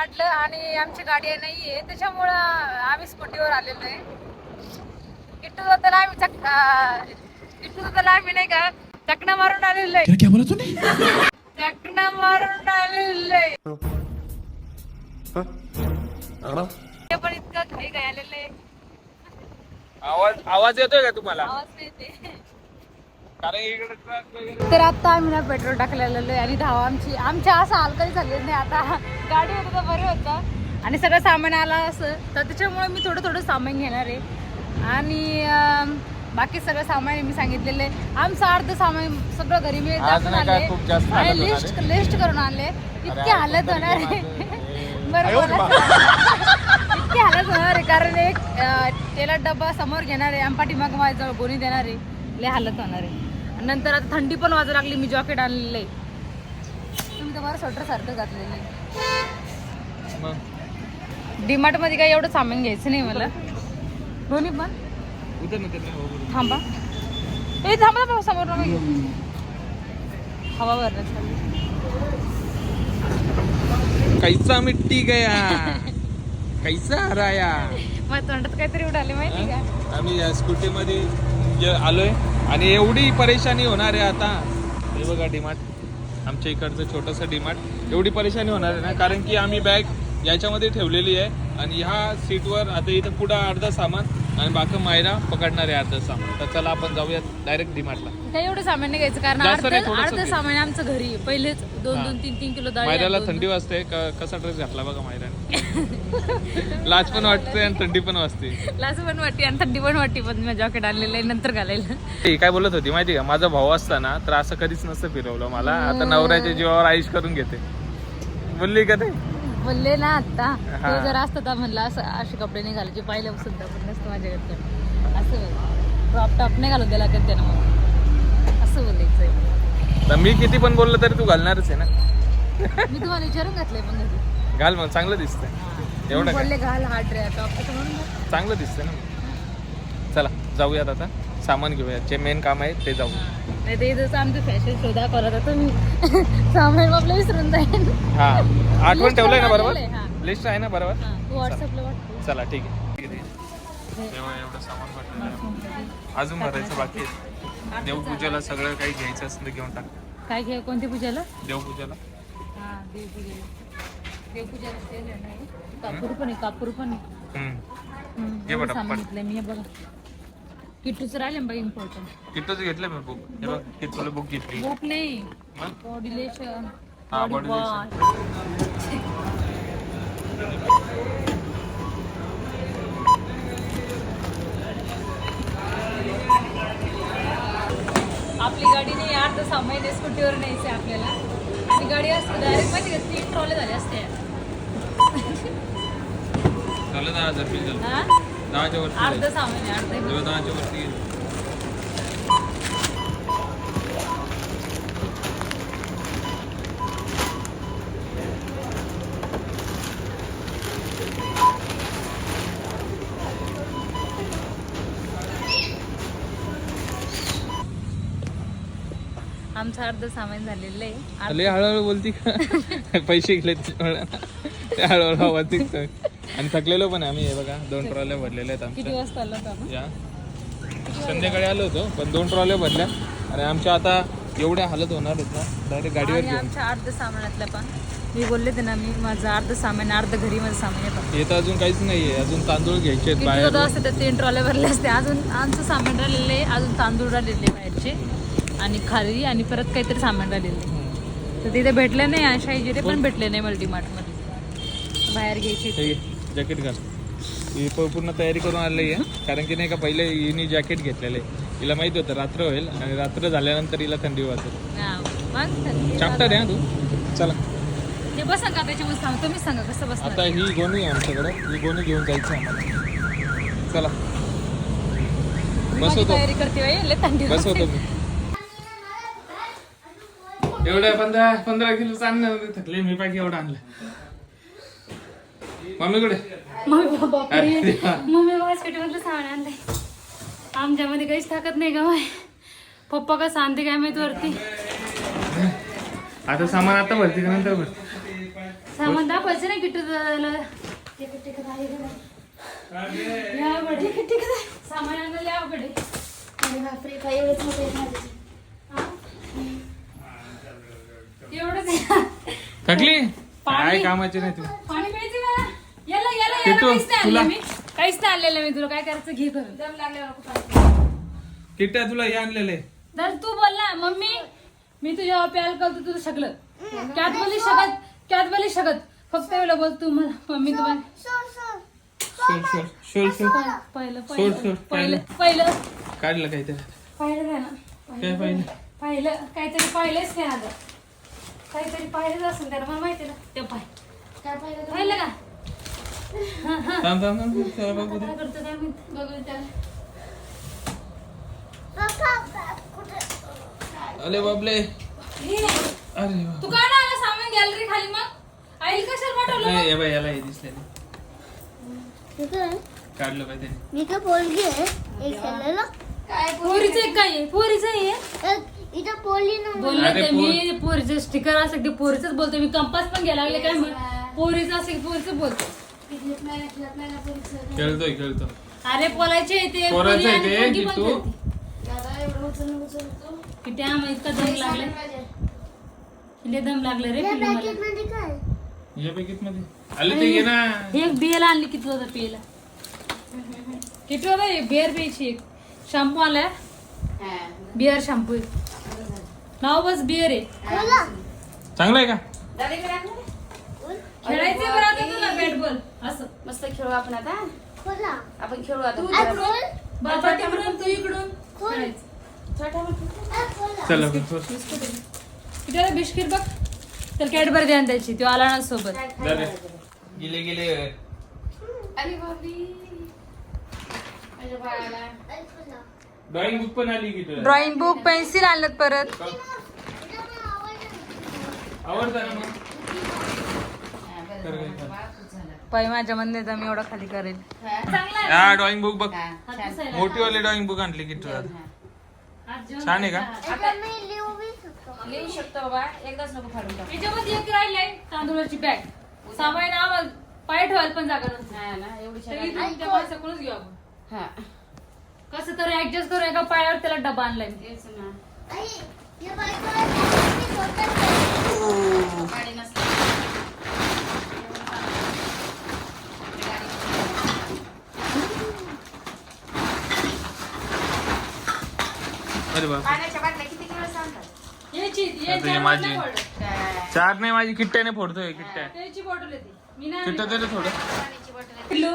मांडलं आणि आमची गाडी नाहीये त्याच्यामुळं आम्ही स्कूटीवर आलेलो आहे. किट्टू दादाला आम्ही चक किट्टू दादाला आम्ही नाही का चकणा मारून आलेलो आहे. क्या बोला तूने? चकणा मारून आलेलो आहे. ते पण इतकं घाई घाई आलेलं आहे. आवाज आवाज येतोय का तुम्हाला? आवाज नाही येते तर आता आम्ही ना पेट्रोल टाकलेलं आहे आणि धावा आमची. आमच्या असं हलकली झाली नाही. आता गाडी होतं तर बरं होतं. आणि सगळं सामान आलं असं. तर त्याच्यामुळे मी थोडं थोडं सामान घेणार आहे. आणि बाकी सगळं सामान मी सांगितलेलं आहे. आमचं अर्ध सामान सगळं घरी मी आणि लिस्ट लिस्ट करून आणले. इतके हालत होणार आहे. बरं बोला. इतके हालत होणार आहे कारण एक अं, तेलात डब्बा समोर घेणार आहे. आणि पाठीमागं माझ्याजवळ गोणी देणार आहे. लय हालत होणार आहे. नंतर आता थंडी पण वाजू लागली मी जॉकेट आणलेलं. आहे तुम्ही तर मला स्वेटर सारखं घातलेलं. आहे मग? डीमार्टमध्ये काय एवढं सामान घ्यायचं नाही मला. दोन्ही पण. थांबा. ए थांबा थांबा समोर हवा भरण्यासाठी कैसा मिट्टी गया? कैसा हराया? माझ्या तोंडात काहीतरी उडाले माहिती का? आम्ही या स्कूटीमध्ये जे आलोय आणि एवढी परेशानी होणार आहे आता हे बघा डिमार्ट. आमच्या इकडचं छोटंसं डिमार्ट. एवढी परेशानी होणार आहे ना कारण की आम्ही बॅग याच्यामध्ये ठेवलेली आहे आणि ह्या सीटवर आता इथं पुढं अर्धा सामान आणि बाकी मायरा पकडणार आहे अर्धा सामान. तर चला आपण जाऊया डायरेक्ट डिमार्टला काही एवढं सामान नाही घ्यायचं कारण जास्त अर्ध नाही, थोडंसं अर्ध घे. सामान आमचं घरी. पहिलेच दोन हा. दोन तीन तीन किलो डाळ मायराला थंडी वाजते क- कसा ड्रेस घातला बघा मायराने. लाज पण वाटते आणि थंडी पण वाजते. लाज पण वाटते आणि थंडी पण वाटते पण मी जॉकेट आणलेलं आहे नंतर घालायला. ती काय बोलत होती माहिती का? माझा भाऊ असताना तर असं कधीच नसतं फिरवलं मला. आता नवऱ्याच्या जीवावर आयुष करून घेते. बोलली का ते? बोलले ना आता हा. तो जर असतं तर म्हणलं असं असे कपडे नाही घालायचे पाहिलं सुद्धा पण नसतं माझ्याकडे. असं क्रॉप टॉप नाही घालून दिला कधी त्यानं मग. असं बोलायचं तर मी किती पण बोललो तरी तू घालणारच आहे ना. मी तुम्हाला विचारून घातलंय पण घरी. घाल मग चांगलं दिसतंय. एवढं काय? बोलले घाल हा ड्रे टॉप असं म्हणून चांगलं दिसतंय ना. चला जाऊयात आता. सामान घेऊया जे मेन काम आहे ते जाऊ नाही ते इथंच आमचं फॅशन शोधा करत होतो मी. सामान आपलं विसरून जाईन. हा. आठवण ठेवलंय ना बरोबर? हा. लिस्ट आहे ना बरोबर? हा, तू व्हॉट्सअपला वाटतो. चला ठीक आहे. तेव्हा एवढं सामान भरलेलं आहे. अजून भरायचं बाकी आहे. देवपूजेला सगळं काही घ्यायचं असेल तर घेऊन टाक. काय घे? कोणती पूजाला? देवपूजेला. हा देवपूजेला. देवपूजेला. कापूर पण आहे कापूर पण आहे. घेतलंय मी हे बघा. किट्टूचं राहिले बघ इम्पॉर्टंट किट्टूच घेतलं मी बुक हे बघ किट्टूला बुक घेतली. बुक नाही. मग? बॉडी लेशन हा, बॉडी आपली गाडी नाही अर्ध सामान स्कूटीवर न्यायचं आहे आपल्याला. आणि गाडी असते डायरेक्ट माहिती का? तीन ट्रॉले झाले असते. झालं दहा हजार बिल झालं. हा? दहाच्या वरती अर्ध जाईल. सामान आहे अर्ध दहाच्या वरती. आमचं अर्ध सामान झालेलं आहे. लय हळूहळू बोलती का? पैसे गेले त्याच्यामुळे. ते हळूहळू आवाज निघतोय. आणि थकलेलो पण आम्ही हे बघा दोन ट्रॉल्या भरलेल्या आहेत किती आमच्या वाजता आला होता आपण? या. संध्याकाळी आलो होतो पण दोन ट्रॉल्या भरल्या. आणि आमच्या आता एवढ्या हालत होणार आहेत ना डायरेक्ट गाडीवर आणि घेऊन. आमच्या अर्ध सामानातलं पण. मी बोलले ते ना मी माझं अर्ध सामान अर्ध घरी माझं सामान येतं येतं अजून काहीच नाहीये अजून तांदूळ घ्यायचे आहेत किती बाहेर होतं असते तर तीन ट्रॉले भरले असते. अजून आमचं सामान राहिलेलं आहे अजून तांदूळ राहिलेले बाहेरचे. आणि खारी आणि परत काहीतरी सामान राहिलेलं तर तिथे भेटले नाही आशाई जिरे पण भेटले नाही मल्टीमार्टमध्ये बाहेर घ्यायचे जॅकेट घाल. ही पूर्ण तयारी करून आलेली आहे. कारण की नाही का पहिले हिने जॅकेट घेतलेलं आहे. हिला माहीत होतं रात्र होईल आणि रात्र झाल्यानंतर हिला थंडी मग चाप्टर आहे हा तू. चला. बसा का त्याच्यामध्ये सांग तुम्हीच सांगा कसं आता बसणार ही गोणी आहे आमच्याकडे. ही गोणी घेऊन जायचं आम्हाला. चला. माझी बसवतो. तयारी करते बाई, लय थंडी बस वाजते. होतो मी. एवढ्या पंधरा पंधरा किलो आणलं थकले मी पाहिजे एवढं आणलं. मम्मीकडे मम्मी बापरे. मम्मी हॉस्पिटलमधलं सामान आणलंय. आमच्यामध्ये काहीच ताकद नाही का माय पप्पा का सांगते काय माहीत वरती? आता सामान आता भरती का नंतर भरती? सामान दाखवायचं ना किट्टू दादाला. नाही? सामान बापरे काय एवढंच मोठं? एवढंच. थकली. काय कामाची नाही तू? पाणी याला किट्टू, काहीच नाही तुला? आणलं मी. काहीच नाही आणलेलं मी. तुला काय करायचं घे करून दम लागल्यावर. किट्ट्या तुला हे आणलेले. तर तू बोल ना. मम्मी मी तुझ्या प्याल करतो तुझं सगळं. त्यात बोली शकत त्यात बोली शकत फक्त एवढं बोल तू मला. मम्मी तुम्हाला सोड सोड सोड सोड पहिलं सोड, पहिलं सोड, पहिलं पहिलं. काढलं काहीतरी पाहिलं काय ना? काय पाहिलं? पाहिलं. काहीतरी पाहिलंच नाही आता काहीतरी पाहिलंच असेल त्याला. मला माहिती ना. ते पाय. काय पाहिलं? का? पाहिलं का? थांब थांब थांब चला बघू दे. करतो काय बघू अरे बाबले अरे वा. तू काय ना आला सामान गॅलरी खाली मग आईल कशाला पाठवलं नाही? हे बाई याला हे दिसले? काढलं पाहिजे मी काय पोलगी आहे एक खाल्लेलं काय पोरीचं एक काय आहे पोरीचं आहे एक इथं पोली नव्हती. बोलले अरे ते मी पोरीचं स्टिकर असं ते पोरीच बोलतो मी कंपास पण घ्यायला लागले काय मग पोरीचं असेल की पोरीचं बोलतो खेळतोय खेळतो अरे बोलायचे ते पोरी आणि ते, पोरगी पण. खेळते. उचलतो. किती आम्हाला इतका दम पाहिजे. लय दम लागले रे या पिल्लू मला पॅकेटमध्ये काय? या पॅकेटमध्ये आले ते घे ना. एक बियल आणली किती होता पियला. किती होता हे बिअर प्यायची एक. शॅम्पू आलाय. बिअर शॅम्पू नाव बस बिअर आहे. चांगलं आहे का? खेळायचं बरं आता तुला बॅट बॉल असं. मस्त खेळू आपण आता? बोला. आपण खेळू आता. बाबा तिकडून तू इकडून? खेळायचं. आ, बोला. चला किती बिस्किट बघ? तर कॅडबर द्या त्याची तो आला ना सोबत. झाले गेले गेले. अरे माझ्या बाळाला बोला. ड्रॉइंग बुक पण आली की तुला. ड्रॉइंग बुक पेन्सिल आणलं परत. आवडतं ना मग हा, बरं कर झालं, काय. बाळ खूप झालं. पाय माझ्या म्हणणे तर मी एवढा खाली करेल हा? चांगला हा ड्रॉइंग बुक बघ हा. मोठी वाली ड्रॉइंग बुक आणली की तुला छान आहे का? लिहू शकतो. लिहू शकतो बाबा एकदाच नको फाडून टाकू याच्यामध्ये एक राहिलंय तांदूळाची बॅग सामायन आम्हाला पाय ठेवायला पण जागा नसते हा ना एवढी तर छान इथून त्या माणसाकडूनच घेऊ आपण हा कसं तर ऍडजस्ट करू एका पायावर त्याला डबा आणलाय मी. तेच ना. गाडी अरे बाप पाण्याच्या बाटल्या किती किलो सांगतात? याची आता ही याची माझी. नाही पडलं. काय? चार नाही माझी किट्ट्याने फोडतोय किट्ट्या. त्याची बॉटल येते. मी नाही किट्ट्या दे रे थोडं. पाण्याची बॉटल आहे. पिल्लू,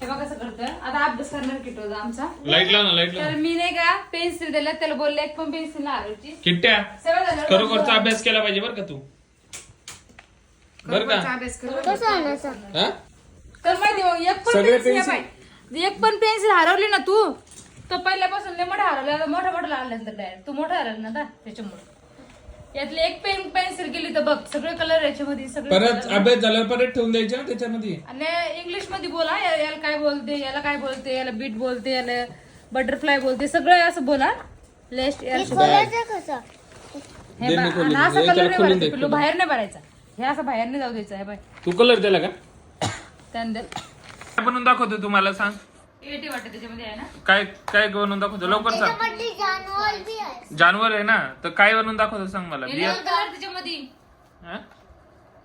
हे बघ कसं करतोय. आता अभ्यास करणार किटोचा आमचा. लाइट लाव ना लाइट तर लाव मी नाही का पेन्सिल दिलं त्याला बोलले एक पण पेन्सिल किट्ट्या सगळं झालं खरोखरचा अभ्यास केला पाहिजे बरं का तू. बरं का? अभ्यास करू? हा? तर माहिती मग एक पण सगळे पेन्सिल pencil- एक पण पेन्सिल हरवली ना तू. तर पहिल्यापासून लय मोठा हरवला आता मोठा मोठा लागल्यानंतर डायरेक्ट तू मोठा हरवला ना त्याच्यामुळे. यातली एक पेन पेन्सिल गेली तर बघ सगळे कलर याच्यामध्ये सगळे परत colour. अभ्यास झाल्यावर परत ठेवून द्यायच्या ना त्याच्यामध्ये? आणि इंग्लिशमध्ये बोला याला काय बोलते याला काय बोलते याला बीट बोलते याला बटरफ्लाय बोलते सगळं असं बोला लेस्ट हे खोलायचं कसं? हे बा- आणि. असा कलर नाही भरायचा पिल्लू बाहेर नाही भरायचा. हे असं बाहेर नाही जाऊ द्यायचं आहे बाय तू कलर दिला का? त्यानंतर काय बनवून दाखवतो तुम्हाला सांग. एटी वाटत त्याच्यामध्ये आहे ना? काय काय बनवून दाखवतो? लवकर सांग. जानवर बी आहे. जानवर आहे ना? तर काय बनवून दाखवतो सांग मला? बिया दोन कलर त्याच्यामध्ये. हा?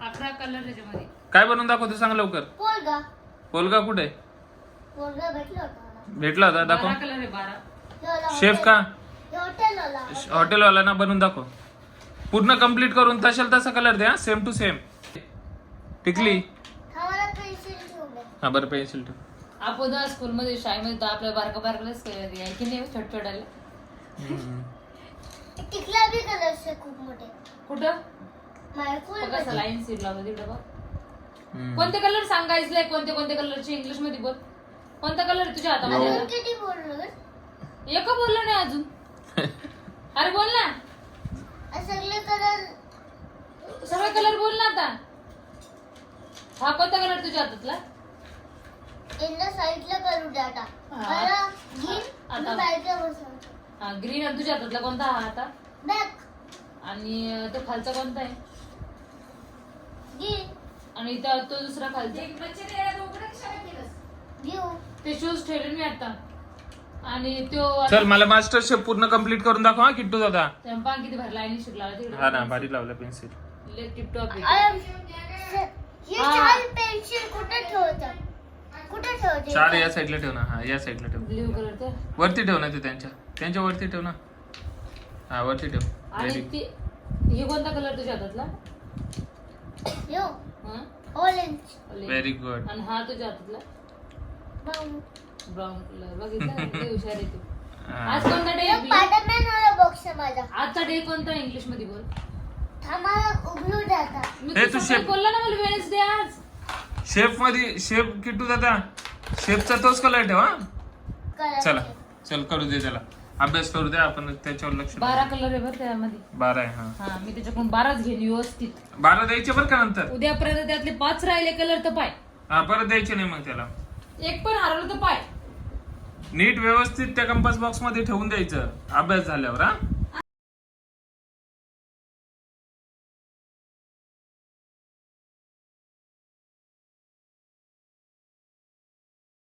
अकरा कलर त्याच्यामध्ये. काय बनवून दाखवतो सांग लवकर? पोरगा. पोलगा कुठे? पोरगा भेटला होता मला. भेटला होता? दाखव. बारा कलर आहे बारा. वाला शेफ हॉटेल- का? हे हॉटेलवाला. हॉटेलवाला ना बनवून दाखव. पूर्ण कंप्लीट करून तशाल तसा कलर द्या सेम टू सेम टिकली? हा पेन्सिल. हा बरं पेन्सिल ठेव. आपण स्कूल मध्ये शाळेमध्ये तर आपल्या बारका बारकालाच की नाही छोट छोटाले टिकला बी खूप मोठे. कुठं? असं लाईन सीट लावलं तिकडं बघ. हम्म. कोणते कलर सांगायचे कोणते कोणते कलरचे इंग्लिशमध्ये बोल. कोणता कलर तुझ्या हातामध्ये? किती बोललो? ग? एक बोललो नाही अजून. अरे बोल ना. आ, सगळे कलर सगळे कलर बोल ना आता. हा कोणता कलर तुझ्या हातातला? साईडला करू आता. हा. मला आता. हा ग्रीन तुझ्या हातातला कोणता? हा आता. बॅक. आणि अं, तो खालचा कोणता आहे? आणि त्या- तो दुसरा खालचा. ते शूज ठेवले मी आता. आणि तो चल मला मास्टर शेफ पूर्ण कंप्लीट करून दाखव हा किट्टू दादा. किती भरला आणि शिकला हा ना भारी लावलं पेन्सिल टिपटॉप आहे हे हा. चार पेन्सिल कुठे ठेवतात कुठे ठेवते. चार या साईडला ठेव ना. हा या साईडला ठेव. ब्ल्यू कलरचं? वरती ठेव ना ते त्यांच्या. त्यांच्या वरती ठेव ना. हा वरती ठेव. आणि ती हे कोणता कलर तुझ्या हातातला? यो. हा? ऑरेंज आणि हा तुझ्या हातातला? ब्राऊन कलर बघितलं हुशार आहे तू. आज कोणता डे स्पायडरमॅन वाला बॉक्स आहे माझा. आजचा डे कोणता इंग्लिशमध्ये बोल? थांबाला उघडू मी हे तू सकाळी बोलला ना मला वेळेस आज. शेफमध्ये शेफ किट्टू दादा. शेफचा तोच कलर ठेव हा? चला चल करू दे त्याला. अभ्यास करू दे आपण त्याच्यावर लक्ष देऊ. बारा कलर आहे बरं त्यामध्ये. बारा आहे हा. हा मी त्याच्याकडून बाराच घेईन व्यवस्थित. बारा द्यायचे बरं का नंतर? उद्यापर्यंत त्यातले पाच राहिले कलर तर पाय. हा परत द्यायचे नाही मग त्याला. एक पण हरवलं तर पाय. नीट व्यवस्थित त्या कंपास बॉक्समध्ये ठेवून द्यायचं. अभ्यास झाल्यावर हा?